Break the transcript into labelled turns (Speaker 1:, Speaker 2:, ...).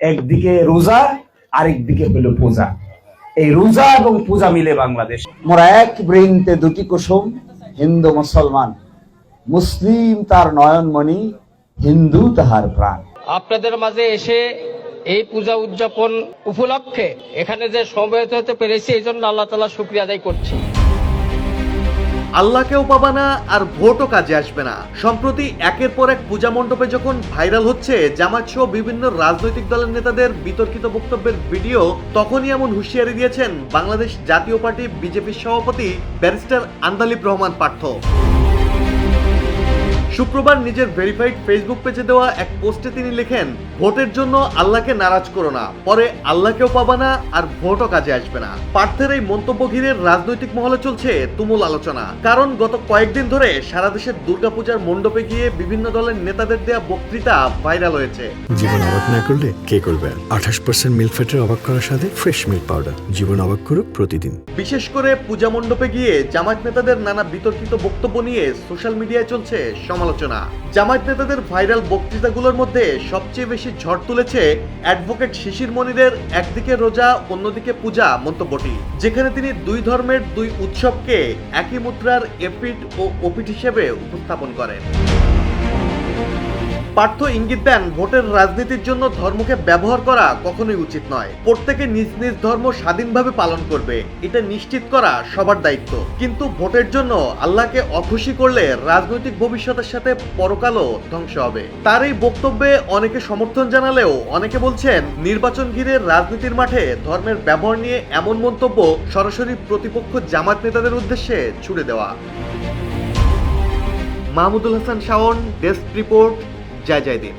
Speaker 1: একদিকে রোজা আরেকদিকে হলো পূজা। এই রোজা এবং পূজা মিলে বাংলাদেশ।
Speaker 2: মোরা এক বৃন্তে দুটি কুসুম হিন্দু মুসলমান। মুসলিম তার নয়নমণি হিন্দু তাহার প্রাণ।
Speaker 3: আপনাদের মাঝে এসে এই পূজা উদযাপন উপলক্ষে এখানে যে সমবেত হতে পেরেছি এই জন্য আল্লাহ তালা শুক্রিয়া আদায় করছি।
Speaker 4: আল্লাহকেও পাবা না আর ভোটও কাজে আসবে না। সম্প্রতি একের পর এক পূজা মণ্ডপে যখন ভাইরাল হচ্ছে জামাত সহ বিভিন্ন রাজনৈতিক দলের নেতাদের বিতর্কিত বক্তব্যের ভিডিও, তখনই এমন হুঁশিয়ারি দিয়েছেন বাংলাদেশ জাতীয় পার্টি বিজেপির সভাপতি ব্যারিস্টার আন্দালিব রহমান পার্থ। শুক্রবার নিজের ভেরিফাইড ফেসবুক পেজে দেওয়া এক পোস্টে তিনি লেখেন ভোটের জন্য আল্লাহকে নারাজ করো না পরে আল্লাহকেও পাবা না আর ভোটও কাজে আসবে না। পার্থের এই মন্তব্য ঘিরে রাজনৈতিক মহলে চলছে তুমুল আলোচনা। কারণ গত কয়েকদিন ধরে সারা দেশের দুর্গাপূজার মণ্ডপে গিয়ে বিভিন্ন দলের নেতাদের দেয়া বক্তৃতা ভাইরাল হয়েছে।
Speaker 5: জীবন অবাক না করলে কে করবে আঠাশ পার্সেন্ট মিল্ক ফ্যাটের অবাক করার সাথে ফ্রেশ মিল্ক পাউডার জীবন অবাক করুক প্রতিদিন।
Speaker 4: বিশেষ করে পূজা মণ্ডপে গিয়ে জামায়াত নেতাদের নানা বিতর্কিত বক্তব্য নিয়ে সোশ্যাল মিডিয়ায় চলছে সমালোচনা জামায়াত নেতাদের ভাইরাল বক্তৃতাগুলোর মধ্যে সবচেয়ে বেশি ঝড় তুলেছে অ্যাডভোকেট শিশির মনিরের একদিকে রোজা, অন্যদিকে পূজা মন্তব্যটি, যেখানে তিনি দুই ধর্মের দুই উৎসবকে একই মুদ্রার এপিট ও ওপিট হিসেবে উপস্থাপন করেন। পার্থ ইঙ্গিত দেন, ভোটের রাজনীতির জন্য ধর্মকে ব্যবহার করা কখনোই উচিত নয়। প্রত্যেকে নিজ নিজ ধর্ম স্বাধীনভাবে পালন করবে। এটা নিশ্চিত করা সবার দায়িত্ব। কিন্তু ভোটের জন্য আল্লাহকে অখুশি করলে রাজনৈতিক ভবিষ্যতের সাথে পরকালও ধ্বংস হবে। তার এই বক্তব্যে অনেকে সমর্থন জানালেও অনেকে বলছেন, নির্বাচন ঘিরে রাজনীতির মাঠে ধর্মের ব্যবহার নিয়ে এমন মন্তব্য সরাসরি প্রতিপক্ষ জামাত নেতাদের উদ্দেশ্যে ছুড়ে দেওয়া। মাহমুদুল হাসান শাওন ডেস্ক রিপোর্ট জয় জয় দিন